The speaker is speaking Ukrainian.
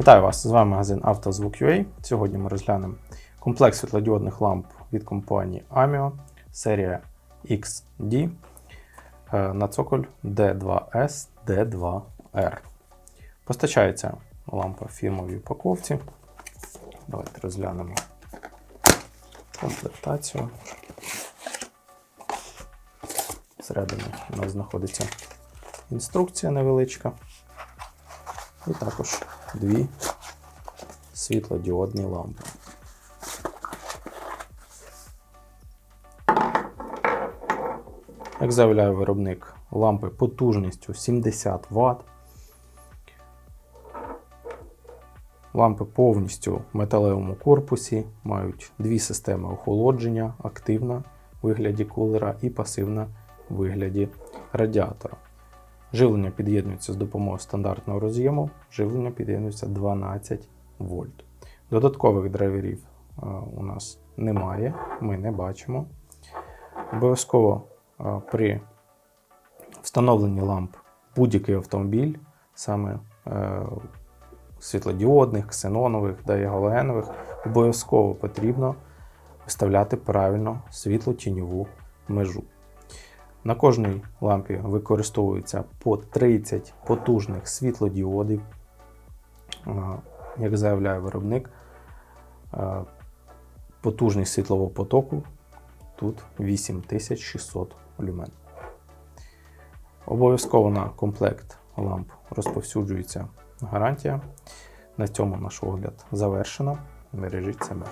Вітаю вас! З вами магазин «Автозвук.UA». Сьогодні ми розглянемо комплекс світлодіодних ламп від компанії AMIO, серія XD е, на цоколь D2S D2R. Постачається лампа в фірмовій упаковці. Давайте розглянемо комплектацію. Всередині у нас знаходиться інструкція невеличка. І також дві світлодіодні лампи. Як заявляє виробник, лампи потужністю 70 Вт. Лампи повністю в металевому корпусі, мають дві системи охолодження, активна в вигляді кулера і пасивна в вигляді радіатора. Живлення під'єднується з допомогою стандартного роз'єму, живлення під'єднується 12 вольт. Додаткових драйверів е, у нас немає, ми не бачимо. Обов'язково е, при встановленні ламп будь-який автомобіль, саме е, світлодіодних, ксенонових да і галогенових, обов'язково потрібно виставляти правильно світло-тіньову межу. На кожній лампі використовується по 30 потужних світлодіодів. Як заявляє виробник, потужність світлового потоку тут 8600 люмен. Обов'язково на комплект ламп розповсюджується гарантія. На цьому наш огляд завершено. Бережіть себе.